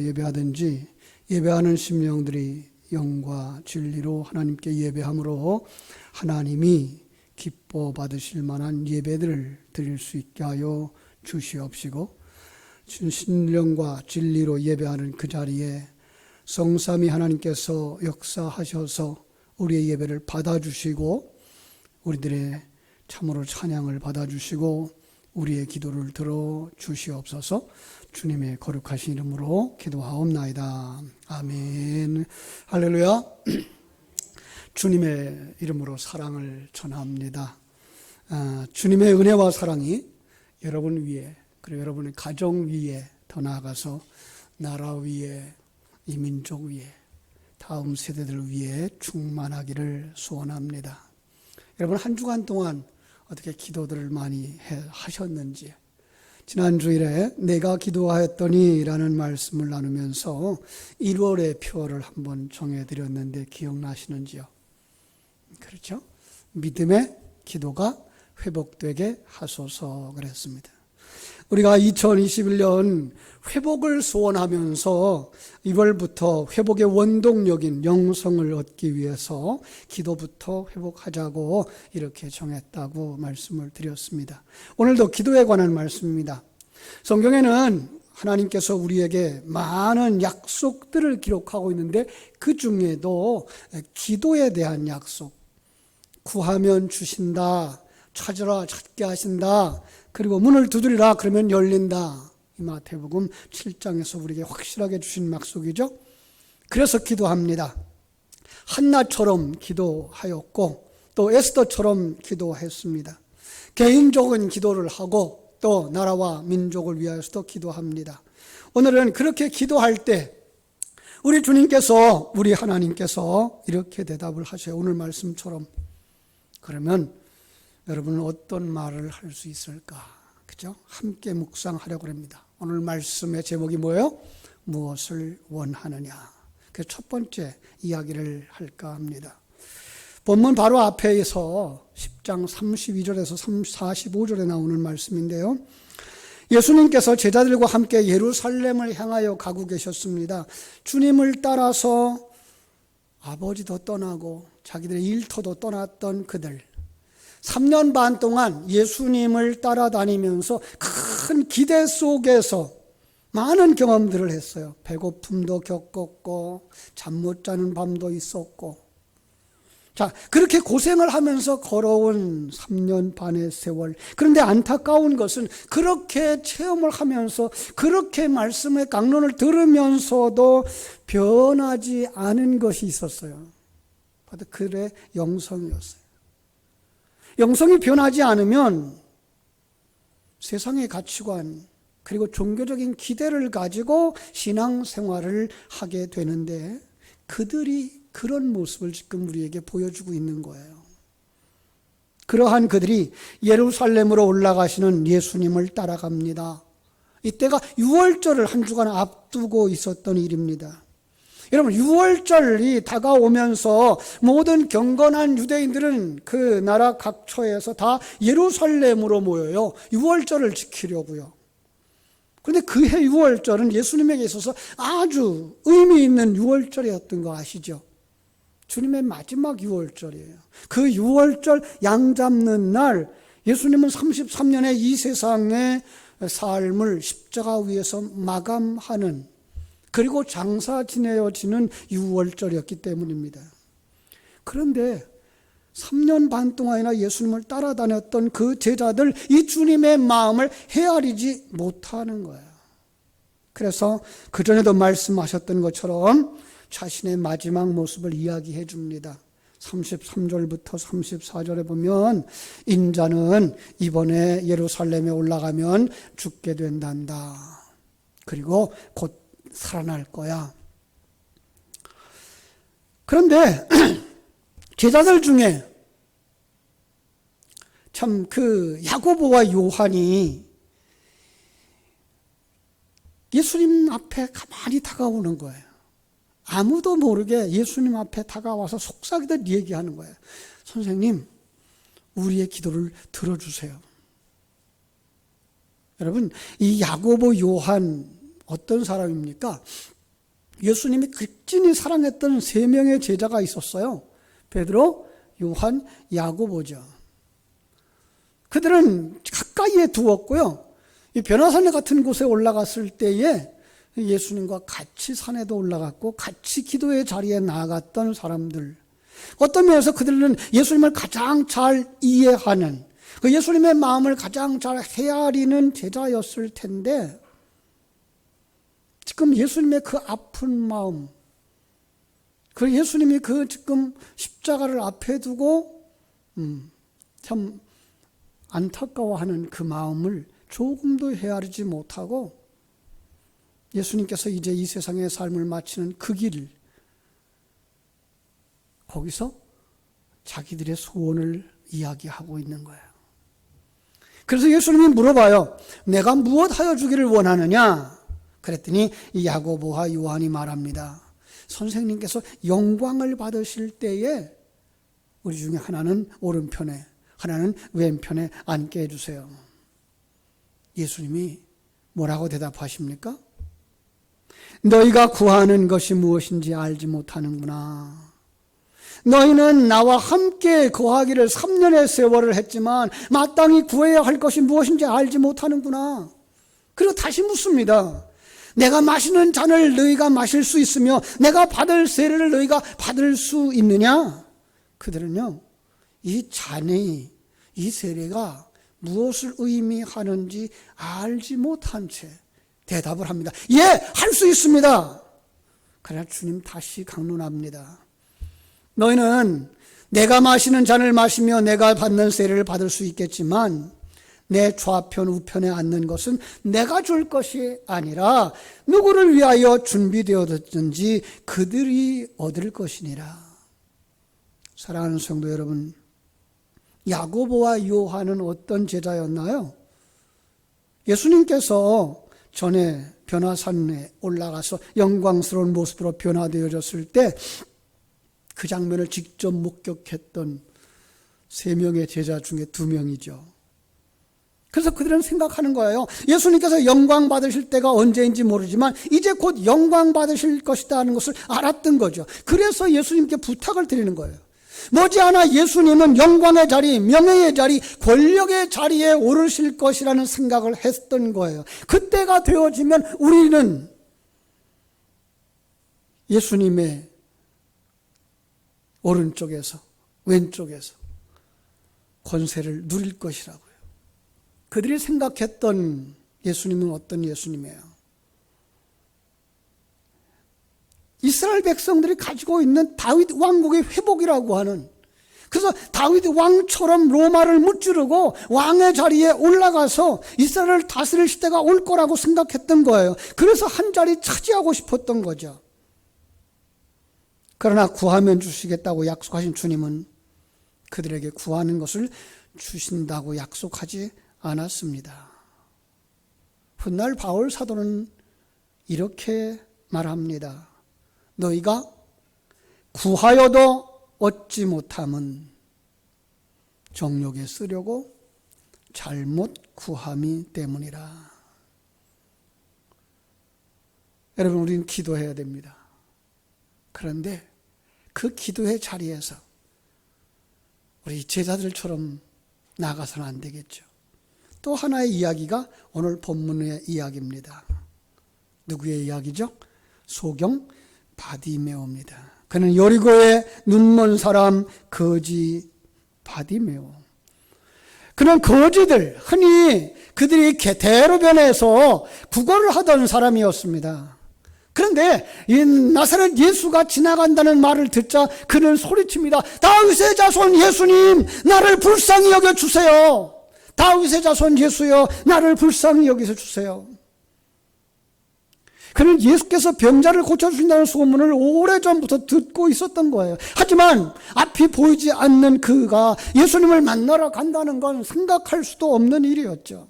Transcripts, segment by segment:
예배하든지 예배하는 심령들이 영과 진리로 하나님께 예배함으로 하나님이 기뻐 받으실 만한 예배들을 드릴 수 있게 하여 주시옵시고 신령과 진리로 예배하는 그 자리에 성삼이 하나님께서 역사하셔서 우리의 예배를 받아주시고 우리들의 참으로 찬양을 받아주시고 우리의 기도를 들어 주시옵소서 주님의 거룩하신 이름으로 기도하옵나이다. 아멘. 할렐루야. 주님의 이름으로 사랑을 전합니다. 아, 주님의 은혜와 사랑이 여러분 위에 그리고 여러분의 가정 위에 더 나아가서 나라 위에 이 민족 위에 다음 세대들 위에 충만하기를 소원합니다. 여러분 한 주간 동안 어떻게 기도들을 많이 해, 하셨는지 지난 주일에 내가 기도하였더니라는 말씀을 나누면서 1월의 표를 한번 정해 드렸는데 기억나시는지요? 그렇죠? 믿음의 기도가 회복되게 하소서 그랬습니다. 우리가 2021년 회복을 소원하면서 1월부터 회복의 원동력인 영성을 얻기 위해서 기도부터 회복하자고 이렇게 정했다고 말씀을 드렸습니다. 오늘도 기도에 관한 말씀입니다. 성경에는 하나님께서 우리에게 많은 약속들을 기록하고 있는데 그 중에도 기도에 대한 약속, 구하면 주신다, 찾으라 찾게 하신다, 그리고 문을 두드리라 그러면 열린다. 이 마태복음 7장에서 우리에게 확실하게 주신 약속이죠. 그래서 기도합니다. 한나처럼 기도하였고 또 에스더처럼 기도했습니다. 개인적인 기도를 하고 또 나라와 민족을 위하여서도 기도합니다. 오늘은 그렇게 기도할 때 우리 주님께서 우리 하나님께서 이렇게 대답을 하셔요. 오늘 말씀처럼 그러면 여러분은 어떤 말을 할 수 있을까? 그죠? 함께 묵상하려고 합니다. 오늘 말씀의 제목이 뭐예요? 무엇을 원하느냐? 그 첫 번째 이야기를 할까 합니다. 본문 바로 앞에서 10장 32절에서 45절에 나오는 말씀인데요. 예수님께서 제자들과 함께 예루살렘을 향하여 가고 계셨습니다. 주님을 따라서 아버지도 떠나고 자기들의 일터도 떠났던 그들. 3년 반 동안 예수님을 따라다니면서 큰 기대 속에서 많은 경험들을 했어요. 배고픔도 겪었고, 잠 못 자는 밤도 있었고. 자, 그렇게 고생을 하면서 걸어온 3년 반의 세월. 그런데 안타까운 것은 그렇게 체험을 하면서 그렇게 말씀의 강론을 들으면서도 변하지 않은 것이 있었어요. 바로 그의 영성이었어요. 영성이 변하지 않으면 세상의 가치관, 그리고 종교적인 기대를 가지고 신앙 생활을 하게 되는데 그들이 그런 모습을 지금 우리에게 보여주고 있는 거예요. 그러한 그들이 예루살렘으로 올라가시는 예수님을 따라갑니다. 이때가 6월절을 한 주간 앞두고 있었던 일입니다. 여러분, 6월절이 다가오면서 모든 경건한 유대인들은 그 나라 각처에서 다 예루살렘으로 모여요. 6월절을 지키려고요. 그런데 그해 6월절은 예수님에게 있어서 아주 의미 있는 6월절이었던 거 아시죠? 주님의 마지막 6월절이에요. 그 6월절 양 잡는 날 예수님은 33년의 이 세상의 삶을 십자가 위에서 마감하는 그리고 장사 지내어지는 6월절이었기 때문입니다. 그런데 3년 반 동안이나 예수님을 따라다녔던 그 제자들, 이 주님의 마음을 헤아리지 못하는 거예요. 그래서 그전에도 말씀하셨던 것처럼 자신의 마지막 모습을 이야기해 줍니다. 33절부터 34절에 보면 인자는 이번에 예루살렘에 올라가면 죽게 된단다. 그리고 곧 살아날 거야. 그런데 제자들 중에 참 그 야고보와 요한이 예수님 앞에 가만히 다가오는 거예요. 아무도 모르게 예수님 앞에 다가와서 속삭이듯 얘기하는 거예요. 선생님, 우리의 기도를 들어주세요. 여러분, 이 야고보 요한 어떤 사람입니까? 예수님이 극진히 사랑했던 세 명의 제자가 있었어요. 베드로, 요한, 야고보죠. 그들은 가까이에 두었고요. 이 변화산 같은 곳에 올라갔을 때에 예수님과 같이 산에도 올라갔고 같이 기도의 자리에 나아갔던 사람들. 어떤 면에서 그들은 예수님을 가장 잘 이해하는 그 예수님의 마음을 가장 잘 헤아리는 제자였을 텐데 지금 예수님의 그 아픈 마음, 그 예수님이 그 지금 십자가를 앞에 두고 음, 참 안타까워하는 그 마음을 조금도 헤아리지 못하고 예수님께서 이제 이 세상의 삶을 마치는 그 길, 거기서 자기들의 소원을 이야기하고 있는 거예요. 그래서 예수님이 물어봐요. 내가 무엇 하여 주기를 원하느냐? 그랬더니 이 야고보와 요한이 말합니다. 선생님께서 영광을 받으실 때에 우리 중에 하나는 오른편에, 하나는 왼편에 앉게 해주세요. 예수님이 뭐라고 대답하십니까? 너희가 구하는 것이 무엇인지 알지 못하는구나. 너희는 나와 함께 거하기를 3년의 세월을 했지만 마땅히 구해야 할 것이 무엇인지 알지 못하는구나. 그리고 다시 묻습니다. 내가 마시는 잔을 너희가 마실 수 있으며 내가 받을 세례를 너희가 받을 수 있느냐? 그들은요, 이 잔이, 이 세례가 무엇을 의미하는지 알지 못한 채 대답을 합니다. 예, 할 수 있습니다. 그러나 주님 다시 강론합니다. 너희는 내가 마시는 잔을 마시며 내가 받는 세례를 받을 수 있겠지만 내 좌편 우편에 앉는 것은 내가 줄 것이 아니라 누구를 위하여 준비되었든지 그들이 얻을 것이니라. 사랑하는 성도 여러분, 야고보와 요한은 어떤 제자였나요? 예수님께서 전에 변화산에 올라가서 영광스러운 모습으로 변화되어졌을 때 그 장면을 직접 목격했던 세 명의 제자 중에 두 명이죠. 그래서 그들은 생각하는 거예요. 예수님께서 영광 받으실 때가 언제인지 모르지만 이제 곧 영광 받으실 것이다 하는 것을 알았던 거죠. 그래서 예수님께 부탁을 드리는 거예요. 머지않아 예수님은 영광의 자리, 명예의 자리, 권력의 자리에 오르실 것이라는 생각을 했던 거예요. 그때가 되어지면 우리는 예수님의 오른쪽에서, 왼쪽에서 권세를 누릴 것이라고요. 그들이 생각했던 예수님은 어떤 예수님이에요? 이스라엘 백성들이 가지고 있는 다윗 왕국의 회복이라고 하는 그래서 다윗 왕처럼 로마를 무찌르고 왕의 자리에 올라가서 이스라엘을 다스릴 시대가 올 거라고 생각했던 거예요. 그래서 한 자리 차지하고 싶었던 거죠. 그러나 구하면 주시겠다고 약속하신 주님은 그들에게 구하는 것을 주신다고 약속하지 않았습니다. 훗날 바울 사도는 이렇게 말합니다. 너희가 구하여도 얻지 못함은 정욕에 쓰려고 잘못 구함이 때문이라. 여러분, 우리는 기도해야 됩니다. 그런데 그 기도의 자리에서 우리 제자들처럼 나가서는 안 되겠죠. 또 하나의 이야기가 오늘 본문의 이야기입니다. 누구의 이야기죠? 소경 바디메오입니다. 그는 여리고의 눈먼 사람 거지 바디메오. 그는 거지들 흔히 그들이 대로변에서 구걸을 하던 사람이었습니다. 그런데 이 나사렛 예수가 지나간다는 말을 듣자 그는 소리칩니다. 다윗의 자손 예수님 나를 불쌍히 여겨 주세요. 다윗의 자손 예수여 나를 불쌍히 여기서 주세요. 그는 예수께서 병자를 고쳐주신다는 소문을 오래전부터 듣고 있었던 거예요. 하지만 앞이 보이지 않는 그가 예수님을 만나러 간다는 건 생각할 수도 없는 일이었죠.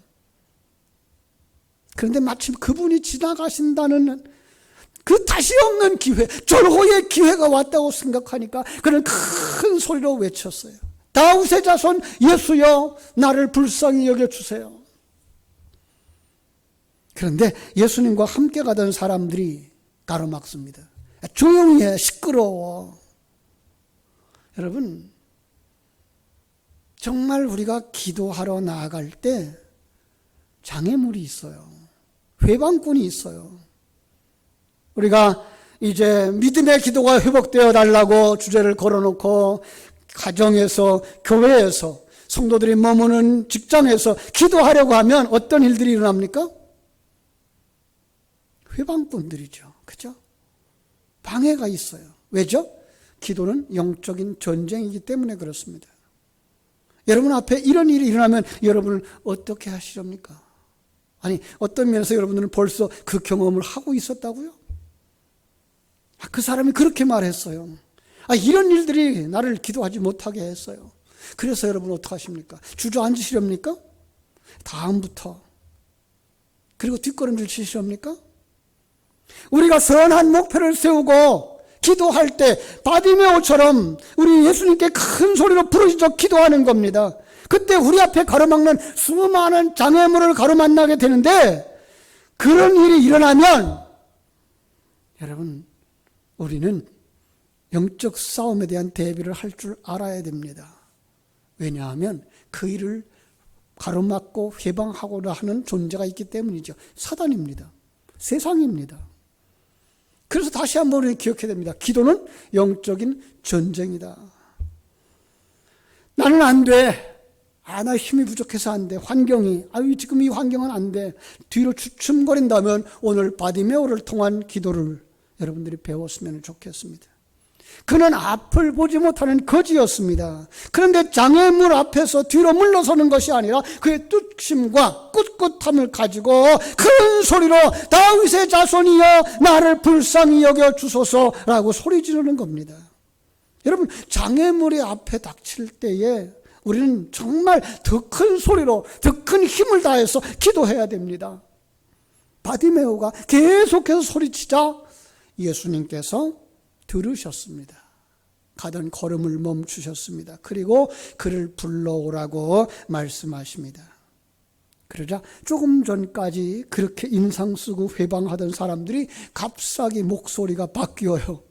그런데 마침 그분이 지나가신다는 그 다시 없는 기회, 절호의 기회가 왔다고 생각하니까 그는 큰 소리로 외쳤어요. 다윗의 자손 예수여 나를 불쌍히 여겨 주세요. 그런데 예수님과 함께 가던 사람들이 가로막습니다. 조용히 해, 시끄러워. 여러분, 정말 우리가 기도하러 나아갈 때 장애물이 있어요. 회방꾼이 있어요. 우리가 이제 믿음의 기도가 회복되어 달라고 주제를 걸어놓고 가정에서 교회에서 성도들이 머무는 직장에서 기도하려고 하면 어떤 일들이 일어납니까? 회방꾼들이죠. 그죠? 방해가 있어요. 왜죠? 기도는 영적인 전쟁이기 때문에 그렇습니다. 여러분 앞에 이런 일이 일어나면 여러분을 어떻게 하시렵니까? 아니, 어떤 면에서 여러분들은 벌써 그 경험을 하고 있었다고요? 아, 그 사람이 그렇게 말했어요. 아, 이런 일들이 나를 기도하지 못하게 했어요. 그래서 여러분 어떡하십니까? 주저앉으시렵니까? 다음부터. 그리고 뒷걸음질 치시렵니까? 우리가 선한 목표를 세우고 기도할 때 바디메오처럼 우리 예수님께 큰 소리로 부르짖어 기도하는 겁니다. 그때 우리 앞에 가로막는 수많은 장애물을 가로만나게 되는데 그런 일이 일어나면 여러분 우리는 영적 싸움에 대한 대비를 할 줄 알아야 됩니다. 왜냐하면 그 일을 가로막고 회방하고자 하는 존재가 있기 때문이죠. 사단입니다. 세상입니다. 그래서 다시 한번 우리 기억해야 됩니다. 기도는 영적인 전쟁이다. 나는 안 돼. 아, 나 힘이 부족해서 안 돼. 환경이. 아유, 지금 이 환경은 안 돼. 뒤로 주춤거린다면 오늘 바디메오를 통한 기도를 여러분들이 배웠으면 좋겠습니다. 그는 앞을 보지 못하는 거지였습니다. 그런데 장애물 앞에서 뒤로 물러서는 것이 아니라 그의 뚝심과 꿋꿋함을 가지고 큰 소리로 다윗의 자손이여 나를 불쌍히 여겨 주소서라고 소리 지르는 겁니다. 여러분 장애물이 앞에 닥칠 때에 우리는 정말 더 큰 소리로 더 큰 힘을 다해서 기도해야 됩니다. 바디메오가 계속해서 소리치자 예수님께서 들으셨습니다. 가던 걸음을 멈추셨습니다. 그리고 그를 불러오라고 말씀하십니다. 그러자 조금 전까지 그렇게 인상 쓰고 회방하던 사람들이 갑자기 목소리가 바뀌어요.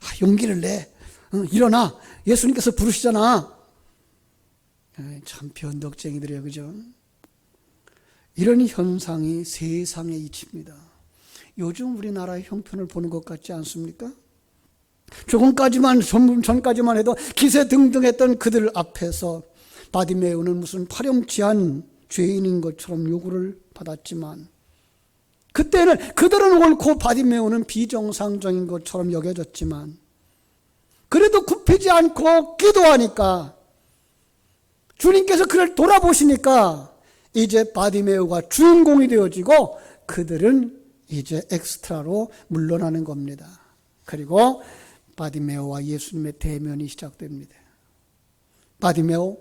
아, 용기를 내. 어, 일어나. 예수님께서 부르시잖아. 참 변덕쟁이들이에요. 그죠? 이런 현상이 세상에 있습니다. 요즘 우리나라의 형편을 보는 것 같지 않습니까? 조금까지만 전까지만 해도 기세 등등했던 그들 앞에서 바디메오는 무슨 파렴치한 죄인인 것처럼 요구를 받았지만 그때는 그들은 옳고 바디메오는 비정상적인 것처럼 여겨졌지만 그래도 굽히지 않고 기도하니까 주님께서 그를 돌아보시니까 이제 바디메오가 주인공이 되어지고 그들은 이제 엑스트라로 물러나는 겁니다. 그리고 바디메오와 예수님의 대면이 시작됩니다. 바디메오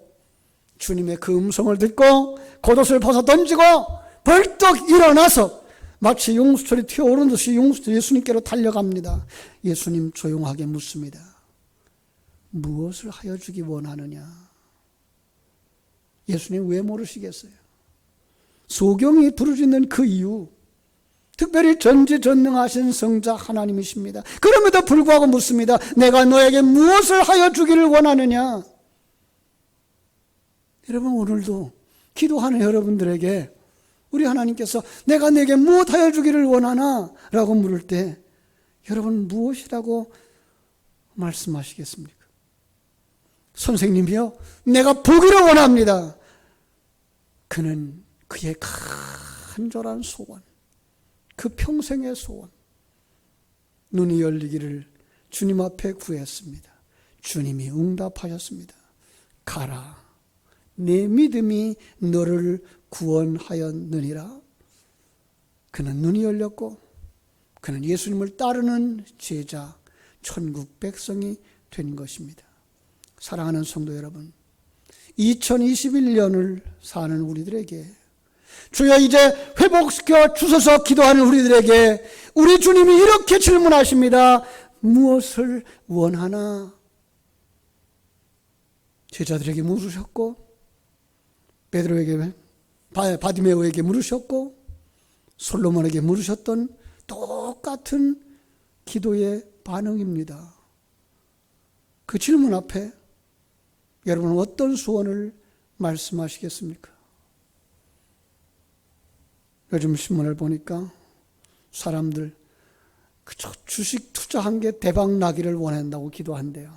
주님의 그 음성을 듣고 겉옷을 벗어 던지고 벌떡 일어나서 마치 용수철이 튀어오른 듯이 용수 예수님께로 달려갑니다. 예수님 조용하게 묻습니다. 무엇을 하여 주기 원하느냐? 예수님 왜 모르시겠어요? 소경이 부르짖는 그 이유 특별히 전지전능하신 성자 하나님이십니다. 그럼에도 불구하고 묻습니다. 내가 너에게 무엇을 하여 주기를 원하느냐? 여러분 오늘도 기도하는 여러분들에게 우리 하나님께서 내가 내게 무엇 하여 주기를 원하나? 라고 물을 때 여러분 무엇이라고 말씀하시겠습니까? 선생님이요 내가 보기를 원합니다. 그는 그의 간절한 소원 그 평생의 소원, 눈이 열리기를 주님 앞에 구했습니다. 주님이 응답하셨습니다. 가라. 내 믿음이 너를 구원하였느니라. 그는 눈이 열렸고, 그는 예수님을 따르는 제자, 천국 백성이 된 것입니다. 사랑하는 성도 여러분, 2021년을 사는 우리들에게 주여 이제 회복시켜 주소서 기도하는 우리들에게 우리 주님이 이렇게 질문하십니다. 무엇을 원하나? 제자들에게 물으셨고 베드로에게 바디메오에게 물으셨고 솔로몬에게 물으셨던 똑같은 기도의 반응입니다. 그 질문 앞에 여러분은 어떤 소원을 말씀하시겠습니까? 요즘 신문을 보니까 사람들 그저 주식 투자한 게 대박 나기를 원한다고 기도한대요.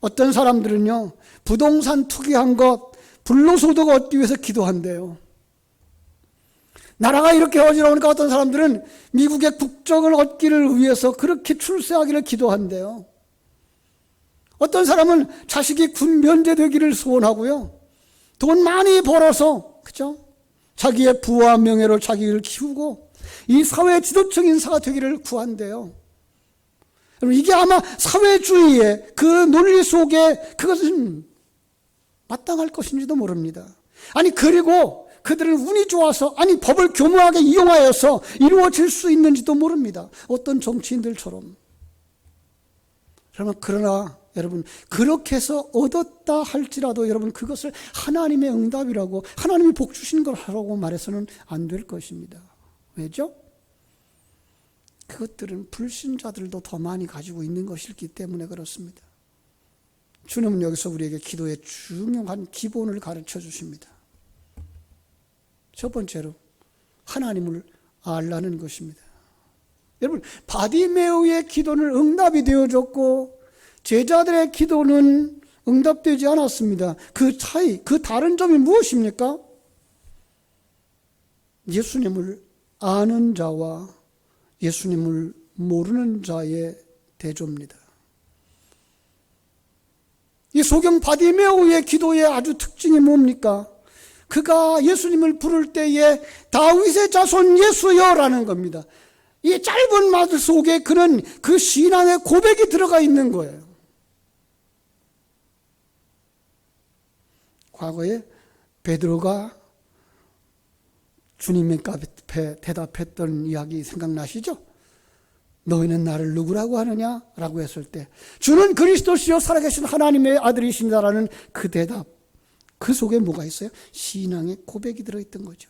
어떤 사람들은요, 부동산 투기한 것, 불로소득 얻기 위해서 기도한대요. 나라가 이렇게 어지러우니까 어떤 사람들은 미국의 국적을 얻기를 위해서 그렇게 출세하기를 기도한대요. 어떤 사람은 자식이 군 면제되기를 소원하고요. 돈 많이 벌어서, 그죠? 자기의 부와 명예로 자기를 키우고 이 사회 지도적 인사가 되기를 구한대요. 여러분, 이게 아마 사회주의의 그 논리 속에 그것은 마땅할 것인지도 모릅니다. 아니, 그리고 그들은 운이 좋아서, 아니, 법을 교묘하게 이용하여서 이루어질 수 있는지도 모릅니다. 어떤 정치인들처럼. 그러나, 여러분, 그렇게 해서 얻었다 할지라도 여러분, 그것을 하나님의 응답이라고, 하나님이 복 주신 거라고 말해서는 안 될 것입니다. 왜죠? 그것들은 불신자들도 더 많이 가지고 있는 것이기 때문에 그렇습니다. 주님은 여기서 우리에게 기도의 중요한 기본을 가르쳐 주십니다. 첫 번째로 하나님을 알라는 것입니다. 여러분 바디메오의 기도는 응답이 되어졌고 제자들의 기도는 응답되지 않았습니다. 그 차이, 그 다른 점이 무엇입니까? 예수님을 아는 자와 예수님을 모르는 자의 대조입니다. 이 소경 바디메오의 기도의 아주 특징이 뭡니까? 그가 예수님을 부를 때에 다윗의 자손 예수여라는 겁니다. 이 짧은 말 속에 그는 그 신앙의 고백이 들어가 있는 거예요. 과거에 베드로가 주님의 앞에 대답했던 이야기 생각나시죠? 너희는 나를 누구라고 하느냐? 라고 했을 때 주는 그리스도시요 살아계신 하나님의 아들이십니다라는 그 대답 그 속에 뭐가 있어요? 신앙의 고백이 들어있던 거죠.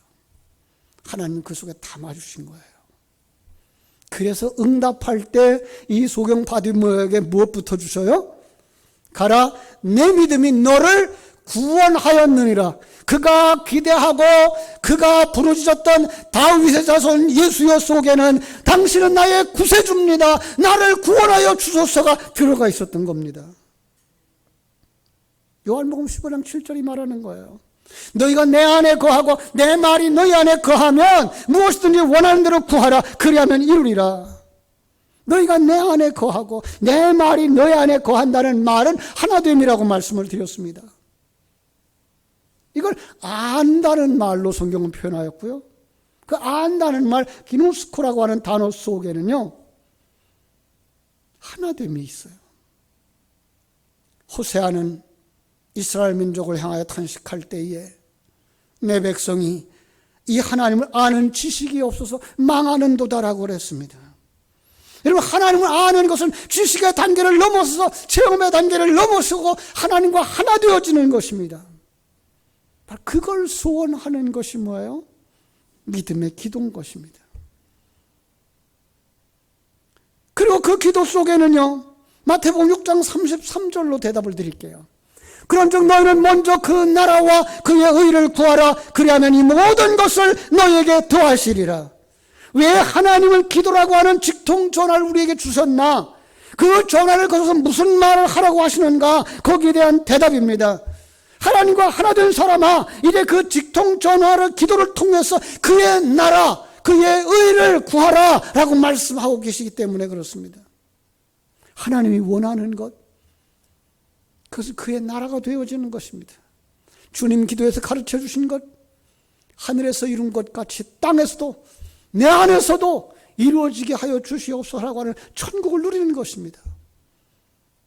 하나님 그 속에 담아주신 거예요. 그래서 응답할 때 이 소경 바디모에게 무엇부터 주셔요? 가라 내 믿음이 너를 구원하였느니라. 그가 기대하고 그가 부르짖었던 다윗의 자손 예수여 속에는 당신은 나의 구세주입니다. 나를 구원하여 주소서가 들어가 있었던 겁니다. 요한복음 15장 7절이 말하는 거예요. 너희가 내 안에 거하고 내 말이 너희 안에 거하면 무엇이든지 원하는 대로 구하라. 그리하면 이루리라. 너희가 내 안에 거하고 내 말이 너희 안에 거한다는 말은 하나 됨이라고 말씀을 드렸습니다. 이걸 안다는 말로 성경은 표현하였고요. 그 안다는 말, 기노스코라고 하는 단어 속에는요, 하나됨이 있어요. 호세아는 이스라엘 민족을 향하여 탄식할 때에 내 백성이 이 하나님을 아는 지식이 없어서 망하는 도다라고 그랬습니다. 여러분, 하나님을 아는 것은 지식의 단계를 넘어서서 체험의 단계를 넘어서고 하나님과 하나 되어지는 것입니다. 그걸 소원하는 것이 뭐예요? 믿음의 기도인 것입니다. 그리고 그 기도 속에는요, 마태복음 6장 33절로 대답을 드릴게요. 그런즉 너희는 먼저 그 나라와 그의 의를 구하라. 그리하면 이 모든 것을 너희에게 더하시리라. 왜 하나님을 기도라고 하는 직통 전화를 우리에게 주셨나? 그 전화를 거기서 무슨 말을 하라고 하시는가? 거기에 대한 대답입니다. 하나님과 하나 된 사람아, 이제 그 직통 전화를 기도를 통해서 그의 나라, 그의 의를 구하라 라고 말씀하고 계시기 때문에 그렇습니다. 하나님이 원하는 것, 그것은 그의 나라가 되어지는 것입니다. 주님 기도에서 가르쳐 주신 것, 하늘에서 이룬 것 같이 땅에서도 내 안에서도 이루어지게 하여 주시옵소서라고 하는 천국을 누리는 것입니다.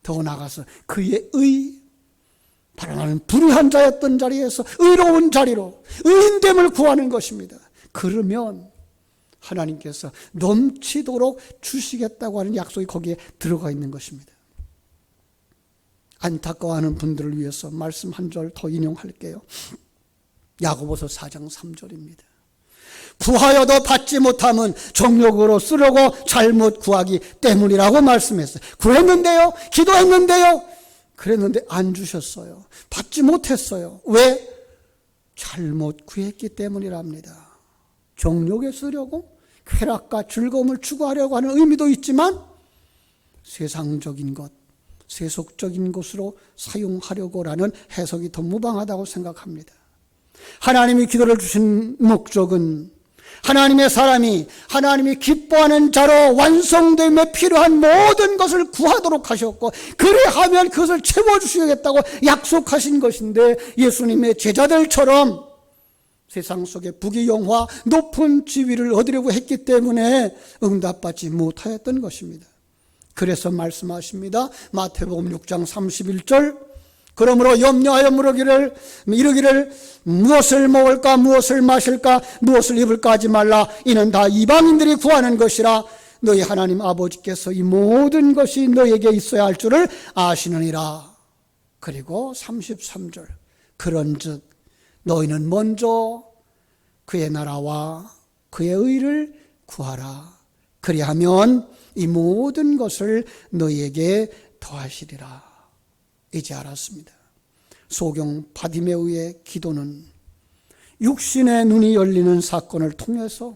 더 나아가서 그의 의, 바로 나는 불의한 자였던 자리에서 의로운 자리로 의인됨을 구하는 것입니다. 그러면 하나님께서 넘치도록 주시겠다고 하는 약속이 거기에 들어가 있는 것입니다. 안타까워하는 분들을 위해서 말씀 한 절 더 인용할게요. 야고보서 4장 3절입니다. 구하여도 받지 못함은 정욕으로 쓰려고 잘못 구하기 때문이라고 말씀했어요. 구했는데요. 기도했는데요. 그랬는데 안 주셨어요. 받지 못했어요. 왜? 잘못 구했기 때문이랍니다. 정욕에 쓰려고 쾌락과 즐거움을 추구하려고 하는 의미도 있지만 세상적인 것, 세속적인 것으로 사용하려고라는 해석이 더 무방하다고 생각합니다. 하나님이 기도를 주신 목적은 하나님의 사람이 하나님이 기뻐하는 자로 완성됨에 필요한 모든 것을 구하도록 하셨고 그래하면 그것을 채워주시겠다고 약속하신 것인데 예수님의 제자들처럼 세상 속에 부귀영화 높은 지위를 얻으려고 했기 때문에 응답받지 못하였던 것입니다. 그래서 말씀하십니다. 마태복음 6장 31절 그러므로 염려하여 물으기를 이르기를 무엇을 먹을까 무엇을 마실까 무엇을 입을까 하지 말라. 이는 다 이방인들이 구하는 것이라. 너희 하나님 아버지께서 이 모든 것이 너에게 있어야 할 줄을 아시느니라. 그리고 33절. 그런즉 너희는 먼저 그의 나라와 그의 의를 구하라. 그리하면 이 모든 것을 너희에게 더하시리라 이제 알았습니다. 소경 바디메우의 기도는 육신의 눈이 열리는 사건을 통해서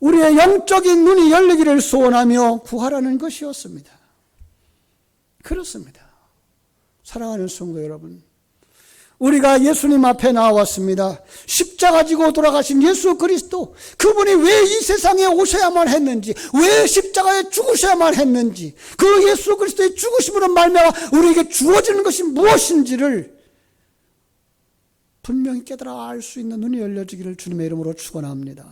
우리의 영적인 눈이 열리기를 소원하며 구하라는 것이었습니다. 그렇습니다. 사랑하는 성도 여러분. 우리가 예수님 앞에 나왔습니다. 십자가 지고 돌아가신 예수 그리스도. 그분이 왜 이 세상에 오셔야만 했는지, 왜 십자가에 죽으셔야만 했는지, 그 예수 그리스도의 죽으심으로 말미암아 우리에게 주어지는 것이 무엇인지를 분명히 깨달아 알 수 있는 눈이 열려지기를 주님의 이름으로 축원합니다.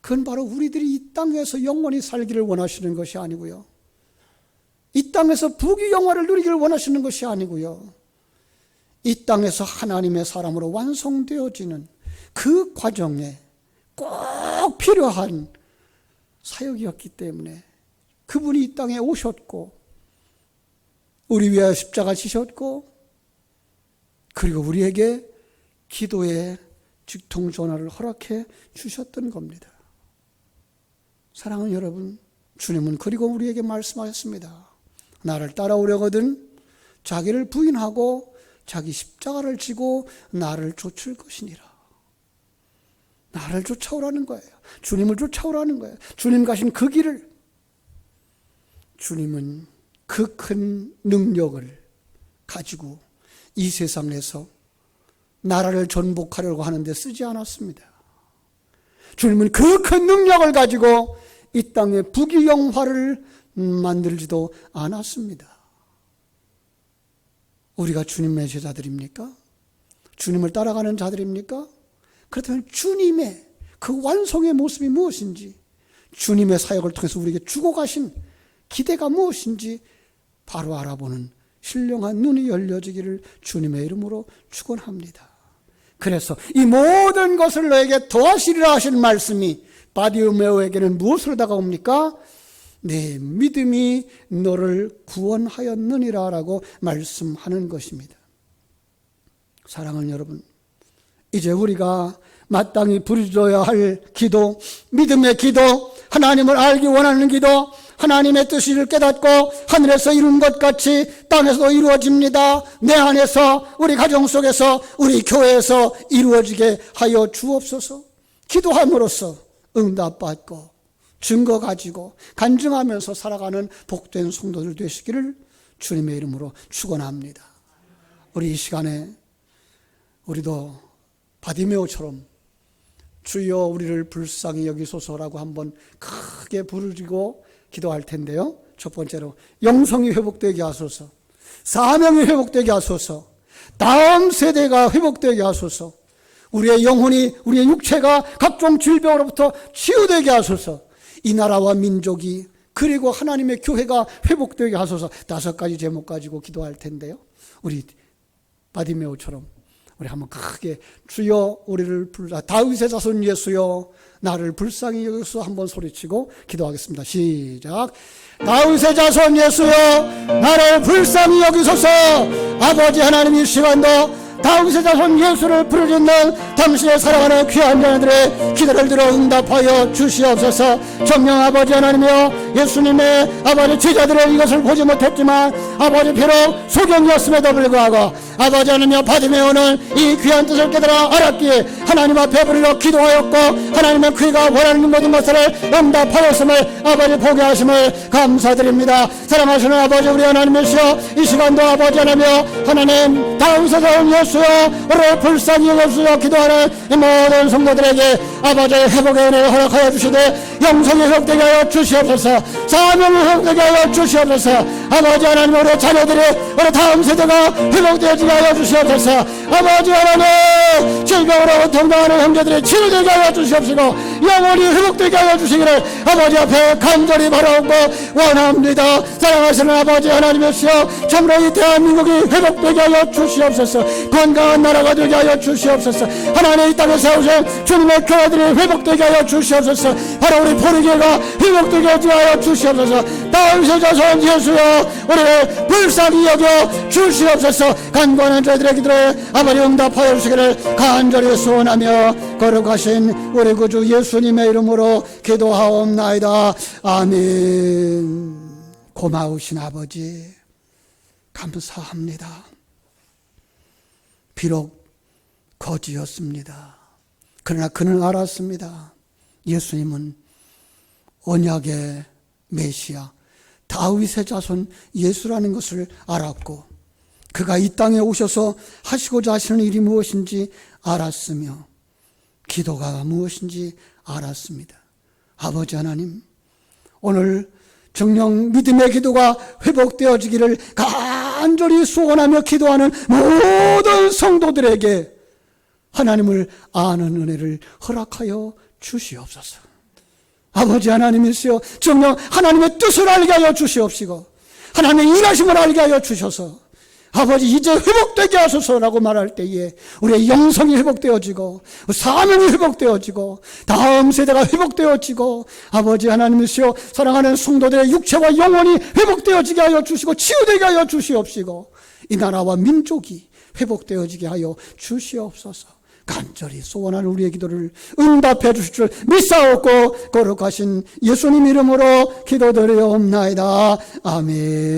그건 바로 우리들이 이 땅에서 영원히 살기를 원하시는 것이 아니고요. 이 땅에서 부귀 영화를 누리기를 원하시는 것이 아니고요. 이 땅에서 하나님의 사람으로 완성되어지는 그 과정에 꼭 필요한 사역이었기 때문에 그분이 이 땅에 오셨고 우리 위하여 십자가 지셨고 그리고 우리에게 기도의 직통 전화를 허락해 주셨던 겁니다. 사랑하는 여러분, 주님은 그리고 우리에게 말씀하셨습니다. 나를 따라오려거든 자기를 부인하고 자기 십자가를 지고 나를 쫓을 것이니라. 나를 쫓아오라는 거예요. 주님을 쫓아오라는 거예요. 주님 가신 그 길을. 주님은 그 큰 능력을 가지고 이 세상 에서 나라를 전복하려고 하는데 쓰지 않았습니다. 주님은 그 큰 능력을 가지고 이 땅에 부귀영화를 만들지도 않았습니다. 우리가 주님의 제자들입니까? 주님을 따라가는 자들입니까? 그렇다면 주님의 그 완성의 모습이 무엇인지, 주님의 사역을 통해서 우리에게 주고 가신 기대가 무엇인지 바로 알아보는 신령한 눈이 열려지기를 주님의 이름으로 축원합니다. 그래서 이 모든 것을 너에게 도하시리라 하신 말씀이 바디우메오에게는 무엇으로 다가옵니까? 내 믿음이 너를 구원하였느니라 라고 말씀하는 것입니다. 사랑하는 여러분, 이제 우리가 마땅히 부르줘야 할 기도, 믿음의 기도, 하나님을 알기 원하는 기도, 하나님의 뜻을 깨닫고 하늘에서 이룬 것 같이 땅에서도 이루어집니다. 내 안에서, 우리 가정 속에서, 우리 교회에서 이루어지게 하여 주옵소서. 기도함으로써 응답받고 증거 가지고 간증하면서 살아가는 복된 성도들 되시기를 주님의 이름으로 축원합니다. 우리 이 시간에 우리도 바디메오처럼 주여 우리를 불쌍히 여기소서라고 한번 크게 부르고 기도할 텐데요. 첫 번째로 영성이 회복되게 하소서. 사명이 회복되게 하소서. 다음 세대가 회복되게 하소서. 우리의 영혼이 우리의 육체가 각종 질병으로부터 치유되게 하소서. 이 나라와 민족이 그리고 하나님의 교회가 회복되게 하소서 다섯 가지 제목 가지고 기도할 텐데요. 우리 바디메오처럼 우리 한번 크게 주여 우리를 불러 다윗의 자손 예수여 나를 불쌍히 여기서 한번 소리치고 기도하겠습니다. 시작. 다윗의 자손 예수여 나를 불쌍히 여기소서 아버지 하나님 이 시간도 다윗의 자손 예수를 부르짖는 당신의 사랑하는 귀한 자들의 기도를 들어 응답하여 주시옵소서 정령 아버지 하나님이여 예수님의 아버지 제자들의 이것을 보지 못했지만 아버지 비록 소경이었음에도 불구하고 아버지 하나님이여 받음에 오는 이 귀한 뜻을 깨달아 알았기에 하나님 앞에 부르러 기도하였고 하나님의 그가 원하는 모든 것을 응답하였음을 아버지 보게 하심을 감사드립니다. 사랑하시는 아버지 우리 하나님이시여 이 시간도 아버지 하나님이여 하나님 다윗에서 온 예수여 우리 불쌍히 여겨주시어 기도하는 이 모든 성도들에게 아버지의 회복의 은혜를 허락하여 주시되 영성이 회복되게 하여 주시옵소서. 사명이 회복되게 하여 주시옵소서. 아버지 하나님 우리 자녀들이 우리 다음 세대가 회복되어지게 하여 주시옵소서. 아버지 하나님 즐거움으로 고통당하는 형제들이 치유되게 하여 주시옵시고 영원히 회복되게 하여 주시기를 아버지 앞에 간절히 바라옵고 원합니다. 사랑하시는 아버지 하나님이시여 참으로 이 대한민국이 회복되게 하여 주시옵소서. 건강한 나라가 되게 하여 주시옵소서. 하나님 이 땅에 세우신 주님의 교회들이 회복되게 하여 주시옵소서. 바로 우리 포리교가 회복되게 하여 주시옵소서. 다음세 자손 예수여 우리를 불쌍히 여겨 주시옵소서. 간구하는 저희들의 기도에 아버지 응답하여 주시기를 간절히 소원하며 거룩하신 우리 구주 예수님의 이름으로 기도하옵나이다. 아멘. 고마우신 아버지 감사합니다. 비록 거지였습니다. 그러나 그는 알았습니다. 예수님은 언약의 메시아 다윗의 자손 예수라는 것을 알았고 그가 이 땅에 오셔서 하시고자 하시는 일이 무엇인지 알았으며 기도가 무엇인지 알았습니다. 아버지 하나님, 오늘 정령 믿음의 기도가 회복되어지기를 간절히 소원하며 기도하는 모든 성도들에게 하나님을 아는 은혜를 허락하여 주시옵소서. 아버지 하나님이시여 정령 하나님의 뜻을 알게 하여 주시옵시고 하나님의 일하심을 알게 하여 주셔서 아버지 이제 회복되게 하소서라고 말할 때에 우리의 영성이 회복되어지고 사명이 회복되어지고 다음 세대가 회복되어지고 아버지 하나님이시여 사랑하는 성도들의 육체와 영혼이 회복되어지게 하여 주시고 치유되게 하여 주시옵시고 이 나라와 민족이 회복되어지게 하여 주시옵소서 간절히 소원하는 우리의 기도를 응답해 주실 줄 믿사옵고 거룩하신 예수님 이름으로 기도드리옵나이다. 아멘.